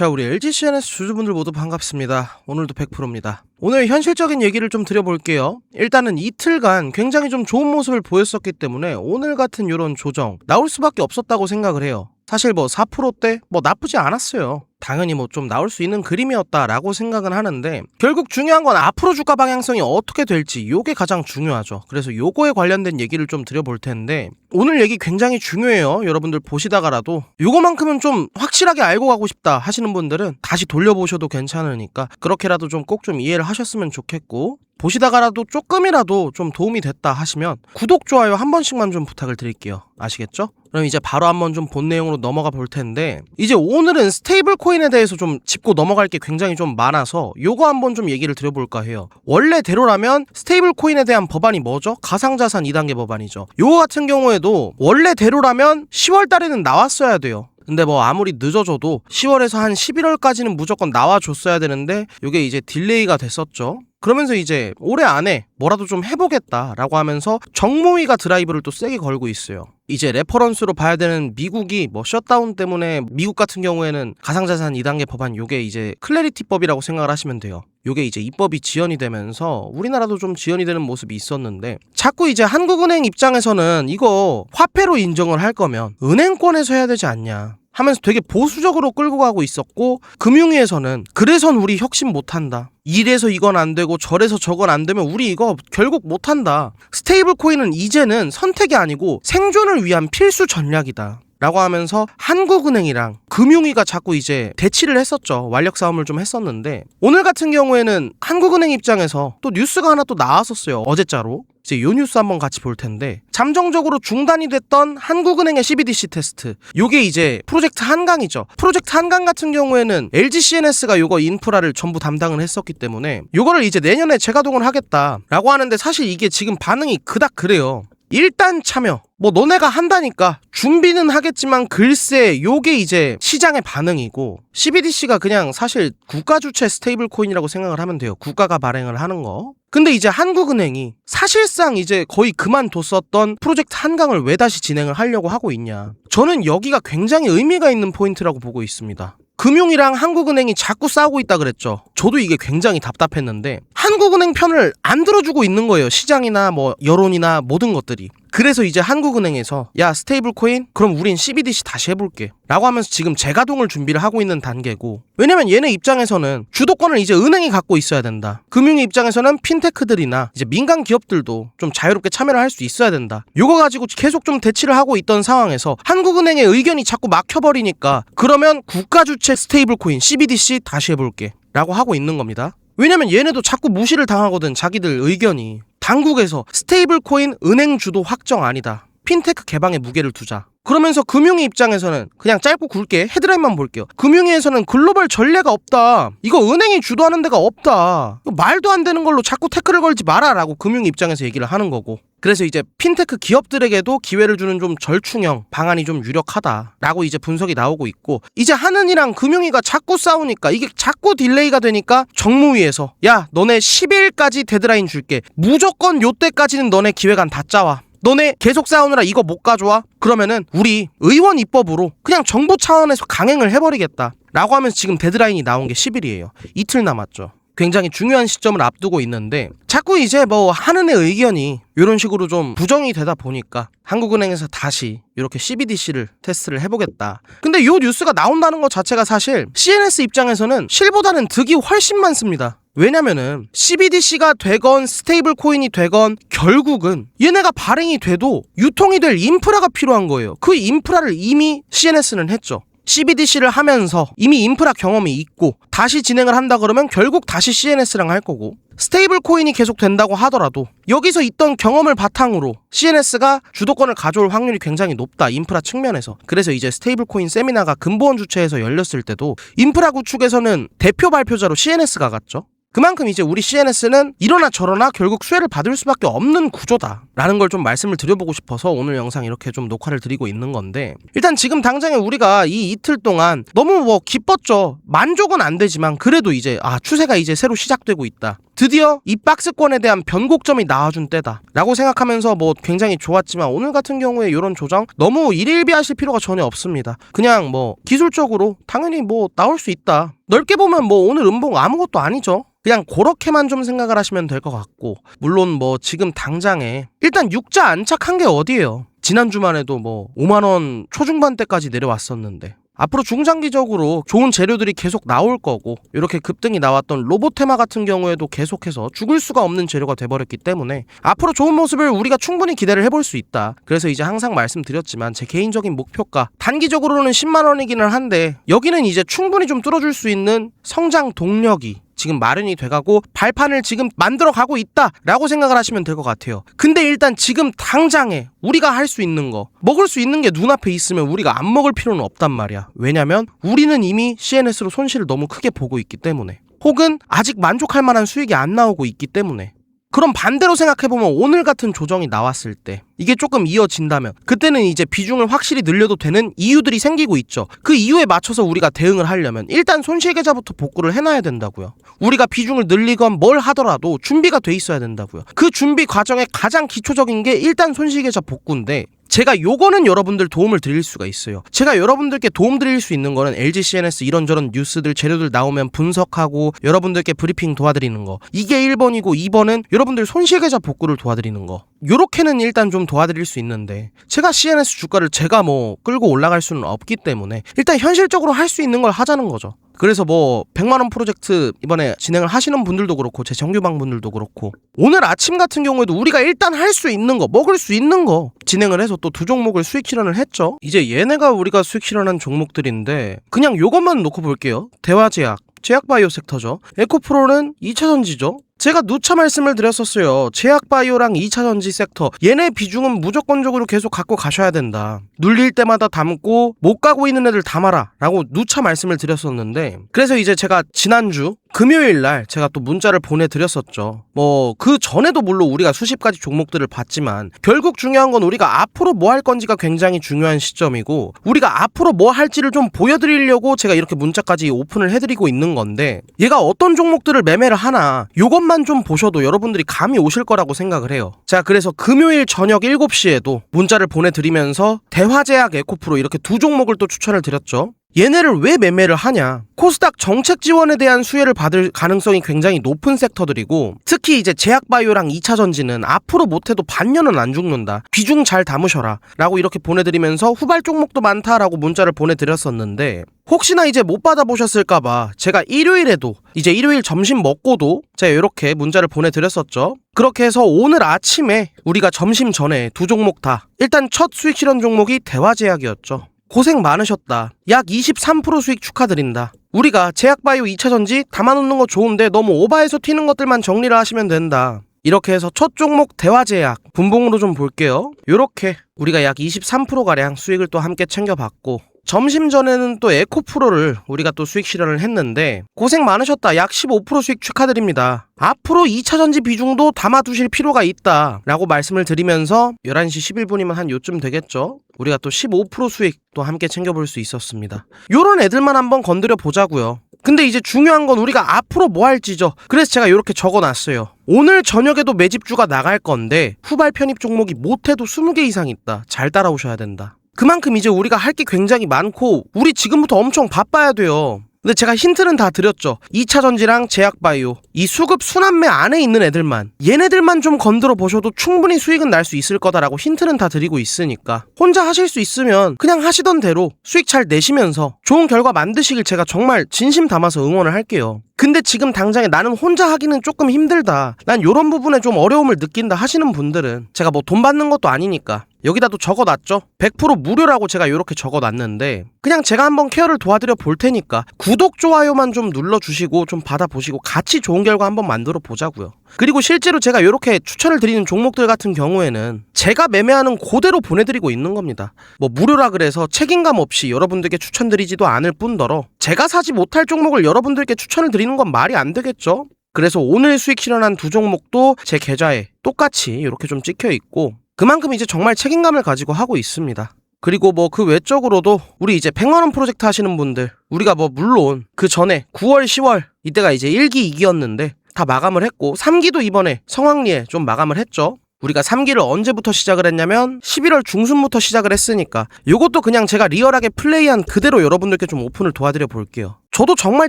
자, 우리 LG CNS 주주분들 모두 반갑습니다. 오늘도 100%입니다. 오늘 현실적인 얘기를 좀 드려볼게요. 일단은 이틀간 굉장히 좀 좋은 모습을 보였었기 때문에 오늘 같은 이런 조정 나올 수밖에 없었다고 생각을 해요. 사실 뭐 4%대 뭐 나쁘지 않았어요. 당연히 뭐 좀 나올 수 있는 그림이었다라고 생각은 하는데 결국 중요한 건 앞으로 주가 방향성이 어떻게 될지 요게 가장 중요하죠. 그래서 요거에 관련된 얘기를 좀 드려볼 텐데 오늘 얘기 굉장히 중요해요. 여러분들 보시다가라도 요거만큼은 좀 확실하게 알고 가고 싶다 하시는 분들은 다시 돌려보셔도 괜찮으니까 그렇게라도 좀 꼭좀 이해를 하셨으면 좋겠고 보시다가라도 조금이라도 좀 도움이 됐다 하시면 구독, 좋아요 한 번씩만 좀 부탁을 드릴게요. 아시겠죠? 그럼 이제 바로 한번 좀 본 내용으로 넘어가 볼 텐데 이제 오늘은 스테이블 코인에 대해서 좀 짚고 넘어갈 게 굉장히 좀 많아서 요거 한번 좀 얘기를 드려볼까 해요. 원래대로라면 스테이블 코인에 대한 법안이 뭐죠? 가상자산 2단계 법안이죠. 요거 같은 경우에도 원래대로라면 10월 달에는 나왔어야 돼요. 근데 뭐 아무리 늦어져도 10월에서 한 11월까지는 무조건 나와줬어야 되는데 이게 이제 딜레이가 됐었죠. 그러면서 이제 올해 안에 뭐라도 좀 해보겠다라고 하면서 정모위가 드라이브를 또 세게 걸고 있어요. 이제 레퍼런스로 봐야 되는 미국이 뭐 셧다운 때문에 미국 같은 경우에는 가상자산 2단계 법안 요게 이제 클래리티법이라고 생각을 하시면 돼요. 요게 이제 입법이 지연이 되면서 우리나라도 좀 지연이 되는 모습이 있었는데 자꾸 이제 한국은행 입장에서는 이거 화폐로 인정을 할 거면 은행권에서 해야 되지 않냐. 하면서 되게 보수적으로 끌고 가고 있었고 금융위에서는 그래선 우리 혁신 못한다. 이래서 이건 안 되고 저래서 저건 안 되면 우리 이거 결국 못한다. 스테이블 코인은 이제는 선택이 아니고 생존을 위한 필수 전략이다. 라고 하면서 한국은행이랑 금융위가 자꾸 이제 대치를 했었죠. 완력 싸움을 좀 했었는데 오늘 같은 경우에는 한국은행 입장에서 또 뉴스가 하나 또 나왔었어요. 어제자로. 이제 요 뉴스 한번 같이 볼 텐데 잠정적으로 중단이 됐던 한국은행의 CBDC 테스트 요게 이제 프로젝트 한강이죠 프로젝트 한강 같은 경우에는 LG CNS가 요거 인프라를 전부 담당을 했었기 때문에 요거를 이제 내년에 재가동을 하겠다라고 하는데 사실 이게 지금 반응이 그닥 그래요 일단 참여. 뭐 너네가 한다니까 준비는 하겠지만 글쎄 요게 이제 시장의 반응이고 CBDC가 그냥 사실 국가 주체 스테이블 코인이라고 생각을 하면 돼요. 국가가 발행을 하는 거. 근데 이제 한국은행이 사실상 이제 거의 그만뒀었던 프로젝트 한강을 왜 다시 진행을 하려고 하고 있냐. 저는 여기가 굉장히 의미가 있는 포인트라고 보고 있습니다. 금융이랑 한국은행이 자꾸 싸우고 있다 그랬죠. 저도 이게 굉장히 답답했는데 한국은행 편을 안 들어주고 있는 거예요. 시장이나 뭐 여론이나 모든 것들이. 그래서 이제 한국은행에서 야 스테이블 코인 그럼 우린 CBDC 다시 해볼게. 라고 하면서 지금 재가동을 준비를 하고 있는 단계고 왜냐면 얘네 입장에서는 주도권을 이제 은행이 갖고 있어야 된다. 금융의 입장에서는 핀테크들이나 이제 민간 기업들도 좀 자유롭게 참여를 할 수 있어야 된다. 요거 가지고 계속 좀 대치를 하고 있던 상황에서 한국은행의 의견이 자꾸 막혀버리니까 그러면 국가 주체 스테이블 코인 CBDC 다시 해볼게 라고 하고 있는 겁니다. 왜냐면 얘네도 자꾸 무시를 당하거든 자기들 의견이 당국에서 스테이블 코인 은행 주도 확정 아니다. 핀테크 개방에 무게를 두자. 그러면서 금융위 입장에서는 그냥 짧고 굵게 헤드라인만 볼게요. 금융위에서는 글로벌 전례가 없다. 이거 은행이 주도하는 데가 없다. 말도 안 되는 걸로 자꾸 태클을 걸지 마라라고 금융 입장에서 얘기를 하는 거고. 그래서 이제 핀테크 기업들에게도 기회를 주는 좀 절충형 방안이 좀 유력하다라고 이제 분석이 나오고 있고 이제 하는이랑 금융위가 자꾸 싸우니까 이게 자꾸 딜레이가 되니까 정무위에서 야 너네 10일까지 데드라인 줄게 무조건 요때까지는 너네 기획안 다 짜와 너네 계속 싸우느라 이거 못 가져와? 그러면은 우리 의원 입법으로 그냥 정부 차원에서 강행을 해버리겠다. 라고 하면서 지금 데드라인이 나온 게 10일이에요. 이틀 남았죠. 굉장히 중요한 시점을 앞두고 있는데 자꾸 이제 뭐 하는의 의견이 이런 식으로 좀 부정이 되다 보니까 한국은행에서 다시 이렇게 CBDC를 테스트를 해보겠다. 근데 이 뉴스가 나온다는 것 자체가 사실 CNS 입장에서는 실보다는 득이 훨씬 많습니다. 왜냐면은 CBDC가 되건 스테이블 코인이 되건 결국은 얘네가 발행이 돼도 유통이 될 인프라가 필요한 거예요. 그 인프라를 이미 CNS는 했죠. CBDC를 하면서 이미 인프라 경험이 있고 다시 진행을 한다 그러면 결국 다시 CNS랑 할 거고 스테이블 코인이 계속 된다고 하더라도 여기서 있던 경험을 바탕으로 CNS가 주도권을 가져올 확률이 굉장히 높다 인프라 측면에서. 그래서 이제 스테이블 코인 세미나가 근보원 주최에서 열렸을 때도 인프라 구축에서는 대표 발표자로 CNS가 갔죠 그만큼 이제 우리 CNS는 이러나 저러나 결국 수혜를 받을 수밖에 없는 구조다라는 걸 좀 말씀을 드려보고 싶어서 오늘 영상 이렇게 좀 녹화를 드리고 있는 건데 일단 지금 당장에 우리가 이 이틀 동안 너무 뭐 기뻤죠. 만족은 안 되지만 그래도 이제 아 추세가 이제 새로 시작되고 있다 드디어 이 박스권에 대한 변곡점이 나와준 때다. 라고 생각하면서 뭐 굉장히 좋았지만 오늘 같은 경우에 이런 조정 너무 일일비하실 필요가 전혀 없습니다. 그냥 뭐 기술적으로 당연히 뭐 나올 수 있다. 넓게 보면 뭐 오늘 음봉 아무것도 아니죠. 그냥 그렇게만 좀 생각을 하시면 될 것 같고 물론 뭐 지금 당장에 일단 육자 안착한 게 어디예요? 지난 주말에도 뭐 5만 원 초중반대까지 내려왔었는데 앞으로 중장기적으로 좋은 재료들이 계속 나올 거고 이렇게 급등이 나왔던 로보테마 같은 경우에도 계속해서 죽을 수가 없는 재료가 돼버렸기 때문에 앞으로 좋은 모습을 우리가 충분히 기대를 해볼 수 있다. 그래서 이제 항상 말씀드렸지만 제 개인적인 목표가 단기적으로는 10만 원이기는 한데 여기는 이제 충분히 좀 뚫어줄 수 있는 성장 동력이 지금 마련이 돼가고 발판을 지금 만들어 가고 있다라고 생각을 하시면 될 것 같아요. 근데 일단 지금 당장에 우리가 할 수 있는 거 먹을 수 있는 게 눈앞에 있으면 우리가 안 먹을 필요는 없단 말이야. 왜냐면 우리는 이미 CNS로 손실을 너무 크게 보고 있기 때문에 혹은 아직 만족할 만한 수익이 안 나오고 있기 때문에 그럼 반대로 생각해보면 오늘 같은 조정이 나왔을 때 이게 조금 이어진다면 그때는 이제 비중을 확실히 늘려도 되는 이유들이 생기고 있죠. 그 이유에 맞춰서 우리가 대응을 하려면 일단 손실 계좌부터 복구를 해놔야 된다고요. 우리가 비중을 늘리건 뭘 하더라도 준비가 돼 있어야 된다고요. 그 준비 과정의 가장 기초적인 게 일단 손실 계좌 복구인데 제가 요거는 여러분들 도움을 드릴 수가 있어요. 제가 여러분들께 도움 드릴 수 있는 거는 LG CNS 이런저런 뉴스들 재료들 나오면 분석하고 여러분들께 브리핑 도와드리는 거. 이게 1번이고 2번은 여러분들 손실계좌 복구를 도와드리는 거. 요렇게는 일단 좀 도와드릴 수 있는데 제가 CNS 주가를 제가 뭐 끌고 올라갈 수는 없기 때문에 일단 현실적으로 할 수 있는 걸 하자는 거죠. 그래서 뭐 100만 원 프로젝트 이번에 진행을 하시는 분들도 그렇고 제 정규방 분들도 그렇고 오늘 아침 같은 경우에도 우리가 일단 할 수 있는 거 먹을 수 있는 거 진행을 해서 또 두 종목을 수익 실현을 했죠. 이제 얘네가 우리가 수익 실현한 종목들인데 그냥 요것만 놓고 볼게요. 대화제약 제약바이오 섹터죠. 에코프로는 2차 전지죠 제가 누차 말씀을 드렸었어요. 제약바이오랑 2차전지 섹터 얘네 비중은 무조건적으로 계속 갖고 가셔야 된다. 눌릴 때마다 담고 못 가고 있는 애들 담아라 라고 누차 말씀을 드렸었는데 그래서 이제 제가 지난주 금요일 날 제가 또 문자를 보내드렸었죠. 뭐 그 전에도 물론 우리가 수십 가지 종목들을 봤지만 결국 중요한 건 우리가 앞으로 뭐 할 건지가 굉장히 중요한 시점이고 우리가 앞으로 뭐 할지를 좀 보여드리려고 제가 이렇게 문자까지 오픈을 해드리고 있는 건데 얘가 어떤 종목들을 매매를 하나 요것 만 좀 보셔도 여러분들이 감이 오실 거라고 생각을 해요. 자 그래서 금요일 저녁 7시에도 문자를 보내드리면서 대화제약 에코프로 이렇게 두 종목을 또 추천을 드렸죠. 얘네를 왜 매매를 하냐? 코스닥 정책 지원에 대한 수혜를 받을 가능성이 굉장히 높은 섹터들이고 특히 이제 제약바이오랑 2차 전지는 앞으로 못해도 반년은 안 죽는다. 비중 잘 담으셔라. 라고 이렇게 보내드리면서 후발 종목도 많다라고 문자를 보내드렸었는데 혹시나 이제 못 받아보셨을까봐 제가 일요일에도 이제 일요일 점심 먹고도 제가 이렇게 문자를 보내드렸었죠. 그렇게 해서 오늘 아침에 우리가 점심 전에 두 종목 다 일단 첫 수익 실현 종목이 대화제약이었죠. 고생 많으셨다. 약 23% 수익 축하드린다. 우리가 제약바이오 2차전지 담아놓는 거 좋은데 너무 오바해서 튀는 것들만 정리를 하시면 된다. 이렇게 해서 첫 종목 대화제약 분봉으로 좀 볼게요. 요렇게 우리가 약 23%가량 수익을 또 함께 챙겨봤고 점심 전에는 또 에코프로를 우리가 또 수익 실현을 했는데 고생 많으셨다. 약 15% 수익 축하드립니다. 앞으로 2차전지 비중도 담아두실 필요가 있다. 라고 말씀을 드리면서 11시 11분이면 한 요쯤 되겠죠? 우리가 또 15% 수익 또 함께 챙겨볼 수 있었습니다. 요런 애들만 한번 건드려 보자고요. 근데 이제 중요한 건 우리가 앞으로 뭐 할지죠. 그래서 제가 이렇게 적어놨어요. 오늘 저녁에도 매집주가 나갈 건데 후발 편입 종목이 못해도 20개 이상 있다. 잘 따라오셔야 된다. 그만큼 이제 우리가 할 게 굉장히 많고 우리 지금부터 엄청 바빠야 돼요. 근데 제가 힌트는 다 드렸죠. 2차 전지랑 제약바이오 이 수급 순환매 안에 있는 애들만 얘네들만 좀 건드려 보셔도 충분히 수익은 날 수 있을 거다라고 힌트는 다 드리고 있으니까 혼자 하실 수 있으면 그냥 하시던 대로 수익 잘 내시면서 좋은 결과 만드시길 제가 정말 진심 담아서 응원을 할게요. 근데 지금 당장에 나는 혼자 하기는 조금 힘들다. 난 요런 부분에 좀 어려움을 느낀다 하시는 분들은 제가 뭐 돈 받는 것도 아니니까 여기다도 적어놨죠. 100% 무료라고 제가 이렇게 적어놨는데 그냥 제가 한번 케어를 도와드려 볼 테니까 구독 좋아요만 좀 눌러주시고 좀 받아보시고 같이 좋은 결과 한번 만들어 보자고요. 그리고 실제로 제가 이렇게 추천을 드리는 종목들 같은 경우에는 제가 매매하는 그대로 보내드리고 있는 겁니다. 뭐 무료라 그래서 책임감 없이 여러분들께 추천드리지도 않을 뿐더러 제가 사지 못할 종목을 여러분들께 추천을 드리는 건 말이 안 되겠죠? 그래서 오늘 수익 실현한 두 종목도 제 계좌에 똑같이 이렇게 좀 찍혀 있고 그만큼 이제 정말 책임감을 가지고 하고 있습니다. 그리고 뭐 그 외적으로도 우리 이제 100만원 프로젝트 하시는 분들 우리가 뭐 물론 그 전에 9월 10월 이때가 이제 1기 2기였는데 다 마감을 했고 3기도 이번에 성황리에 좀 마감을 했죠. 우리가 3기를 언제부터 시작을 했냐면 11월 중순부터 시작을 했으니까 요것도 그냥 제가 리얼하게 플레이한 그대로 여러분들께 좀 오픈을 도와드려 볼게요. 저도 정말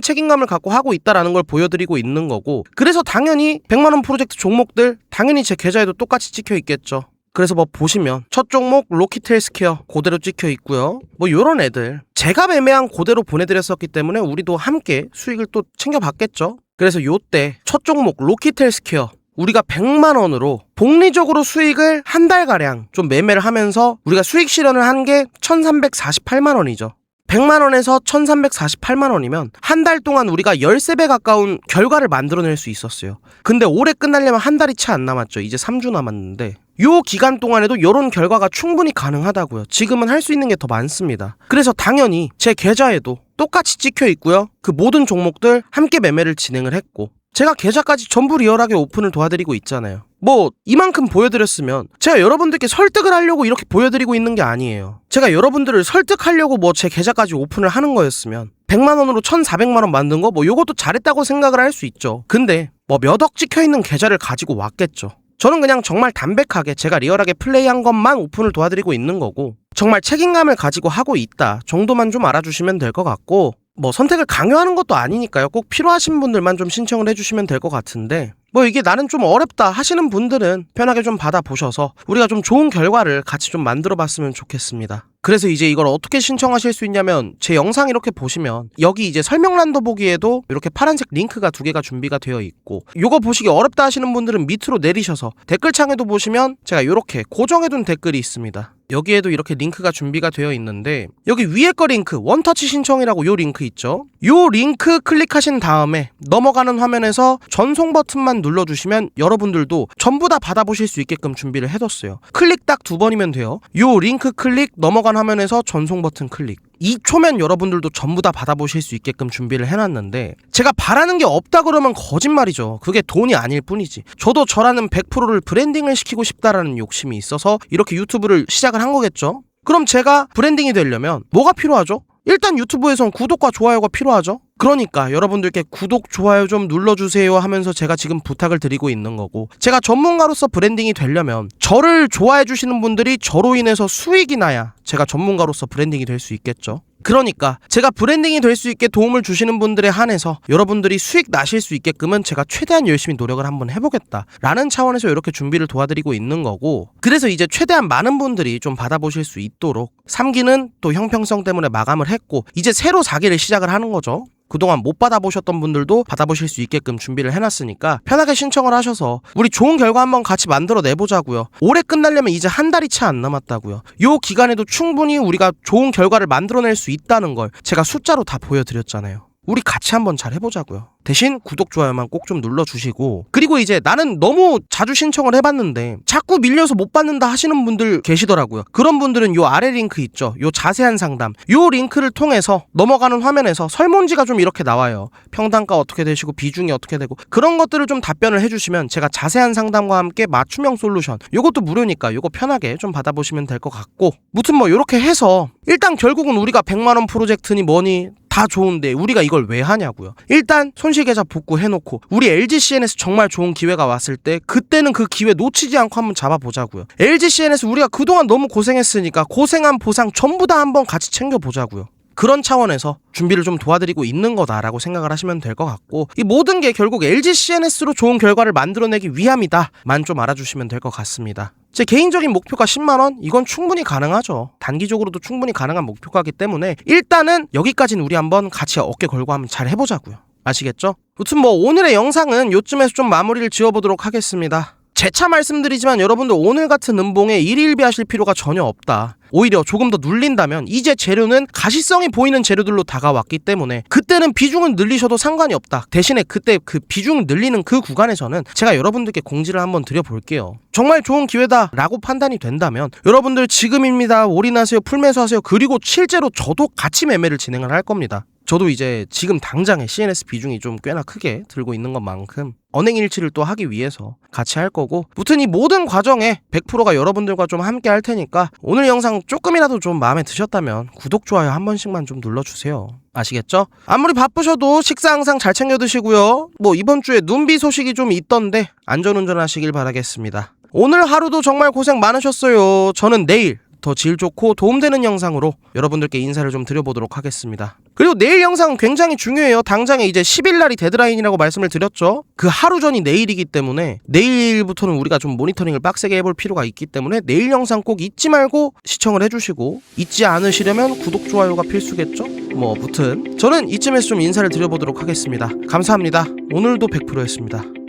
책임감을 갖고 하고 있다라는 걸 보여드리고 있는 거고 그래서 당연히 100만원 프로젝트 종목들 당연히 제 계좌에도 똑같이 찍혀 있겠죠. 그래서 뭐 보시면 첫 종목 로키텔 스퀘어 그대로 찍혀 있고요. 뭐 요런 애들 제가 매매한 그대로 보내드렸었기 때문에 우리도 함께 수익을 또 챙겨봤겠죠. 그래서 요때 첫 종목 로키텔 스퀘어 우리가 100만 원으로 복리적으로 수익을 한 달가량 좀 매매를 하면서 우리가 수익 실현을 한 게 1348만 원이죠. 100만 원에서 1348만 원이면 한 달 동안 우리가 13배 가까운 결과를 만들어낼 수 있었어요. 근데 올해 끝나려면 한 달이 채 안 남았죠. 이제 3주 남았는데 요 기간 동안에도 이런 결과가 충분히 가능하다고요. 지금은 할 수 있는 게 더 많습니다. 그래서 당연히 제 계좌에도 똑같이 찍혀 있고요. 그 모든 종목들 함께 매매를 진행을 했고 제가 계좌까지 전부 리얼하게 오픈을 도와드리고 있잖아요. 뭐 이만큼 보여드렸으면 제가 여러분들께 설득을 하려고 이렇게 보여드리고 있는 게 아니에요. 제가 여러분들을 설득하려고 뭐 제 계좌까지 오픈을 하는 거였으면 100만 원으로 1,400만 원 만든 거 뭐 요것도 잘했다고 생각을 할 수 있죠. 근데 뭐 몇 억 찍혀 있는 계좌를 가지고 왔겠죠. 저는 그냥 정말 담백하게 제가 리얼하게 플레이한 것만 오픈을 도와드리고 있는 거고 정말 책임감을 가지고 하고 있다 정도만 좀 알아주시면 될 것 같고 뭐 선택을 강요하는 것도 아니니까요. 꼭 필요하신 분들만 좀 신청을 해주시면 될 것 같은데 뭐 이게 나는 좀 어렵다 하시는 분들은 편하게 좀 받아보셔서 우리가 좀 좋은 결과를 같이 좀 만들어 봤으면 좋겠습니다. 그래서 이제 이걸 어떻게 신청하실 수 있냐면 제 영상 이렇게 보시면 여기 이제 설명란도 보기에도 이렇게 파란색 링크가 두 개가 준비가 되어 있고 요거 보시기 어렵다 하시는 분들은 밑으로 내리셔서 댓글창에도 보시면 제가 이렇게 고정해둔 댓글이 있습니다. 여기에도 이렇게 링크가 준비가 되어 있는데 여기 위에 거 링크 원터치 신청이라고 요 링크 있죠? 요 링크 클릭하신 다음에 넘어가는 화면에서 전송 버튼만 눌러주시면 여러분들도 전부 다 받아보실 수 있게끔 준비를 해뒀어요. 클릭 딱 두 번이면 돼요. 요 링크 클릭 넘어간 화면에서 전송 버튼 클릭 2초면 여러분들도 전부 다 받아보실 수 있게끔 준비를 해놨는데 제가 바라는 게 없다 그러면 거짓말이죠. 그게 돈이 아닐 뿐이지. 저도 저라는 100%를 브랜딩을 시키고 싶다라는 욕심이 있어서 이렇게 유튜브를 시작을 한 거겠죠. 그럼 제가 브랜딩이 되려면 뭐가 필요하죠? 일단 유튜브에선 구독과 좋아요가 필요하죠. 그러니까 여러분들께 구독, 좋아요 좀 눌러주세요 하면서 제가 지금 부탁을 드리고 있는 거고 제가 전문가로서 브랜딩이 되려면 저를 좋아해 주시는 분들이 저로 인해서 수익이 나야 제가 전문가로서 브랜딩이 될 수 있겠죠. 그러니까 제가 브랜딩이 될 수 있게 도움을 주시는 분들에 한해서 여러분들이 수익 나실 수 있게끔은 제가 최대한 열심히 노력을 한번 해보겠다 라는 차원에서 이렇게 준비를 도와드리고 있는 거고 그래서 이제 최대한 많은 분들이 좀 받아보실 수 있도록 3기는 또 형평성 때문에 마감을 했고 이제 새로 4기를 시작을 하는 거죠 그동안 못 받아보셨던 분들도 받아보실 수 있게끔 준비를 해놨으니까 편하게 신청을 하셔서 우리 좋은 결과 한번 같이 만들어 내보자고요. 올해 끝나려면 이제 한 달이 채 안 남았다고요. 요 기간에도 충분히 우리가 좋은 결과를 만들어낼 수 있다는 걸 제가 숫자로 다 보여드렸잖아요. 우리 같이 한번 잘 해보자고요. 대신 구독, 좋아요만 꼭 좀 눌러주시고 그리고 이제 나는 너무 자주 신청을 해봤는데 자꾸 밀려서 못 받는다 하시는 분들 계시더라고요. 그런 분들은 요 아래 링크 있죠. 요 자세한 상담. 요 링크를 통해서 넘어가는 화면에서 설문지가 좀 이렇게 나와요. 평단가 어떻게 되시고 비중이 어떻게 되고 그런 것들을 좀 답변을 해주시면 제가 자세한 상담과 함께 맞춤형 솔루션 요것도 무료니까 요거 편하게 좀 받아보시면 될 것 같고 무튼 뭐 요렇게 해서 일단 결국은 우리가 100만원 프로젝트니 뭐니 다 좋은데 우리가 이걸 왜 하냐고요. 일단 손실계좌 복구해놓고 우리 LGCN에서 정말 좋은 기회가 왔을 때 그때는 그 기회 놓치지 않고 한번 잡아보자고요. LGCN에서 우리가 그동안 너무 고생했으니까 고생한 보상 전부 다 한번 같이 챙겨보자고요. 그런 차원에서 준비를 좀 도와드리고 있는 거다라고 생각을 하시면 될 것 같고 이 모든 게 결국 LG CNS로 좋은 결과를 만들어내기 위함이다만 좀 알아주시면 될 것 같습니다. 제 개인적인 목표가 10만 원 이건 충분히 가능하죠. 단기적으로도 충분히 가능한 목표가기 때문에 일단은 여기까지는 우리 한번 같이 어깨 걸고 한번 잘 해보자고요. 아시겠죠? 무튼 뭐 오늘의 영상은 요쯤에서 좀 마무리를 지어보도록 하겠습니다. 재차 말씀드리지만 여러분들 오늘 같은 음봉에 일일비 하실 필요가 전혀 없다. 오히려 조금 더 눌린다면 이제 재료는 가시성이 보이는 재료들로 다가왔기 때문에 그때는 비중을 늘리셔도 상관이 없다. 대신에 그때 그 비중 늘리는 그 구간에서는 제가 여러분들께 공지를 한번 드려볼게요. 정말 좋은 기회다라고 판단이 된다면 여러분들 지금입니다. 올인하세요. 풀매수하세요. 그리고 실제로 저도 같이 매매를 진행을 할 겁니다. 저도 이제 지금 당장에 CNS 비중이 좀 꽤나 크게 들고 있는 것만큼 언행일치를 또 하기 위해서 같이 할 거고 무튼 이 모든 과정에 100%가 여러분들과 좀 함께 할 테니까 오늘 영상 조금이라도 좀 마음에 드셨다면 구독, 좋아요 한 번씩만 좀 눌러주세요. 아시겠죠? 아무리 바쁘셔도 식사 항상 잘 챙겨 드시고요. 뭐 이번 주에 눈비 소식이 좀 있던데 안전운전 하시길 바라겠습니다. 오늘 하루도 정말 고생 많으셨어요. 저는 내일 더 질 좋고 도움되는 영상으로 여러분들께 인사를 좀 드려보도록 하겠습니다. 그리고 내일 영상은 굉장히 중요해요. 당장에 이제 10일 날이 데드라인이라고 말씀을 드렸죠. 그 하루 전이 내일이기 때문에 내일부터는 우리가 좀 모니터링을 빡세게 해볼 필요가 있기 때문에 내일 영상 꼭 잊지 말고 시청을 해주시고 잊지 않으시려면 구독, 좋아요가 필수겠죠? 뭐 무튼 저는 이쯤에서 좀 인사를 드려보도록 하겠습니다. 감사합니다. 오늘도 100%였습니다.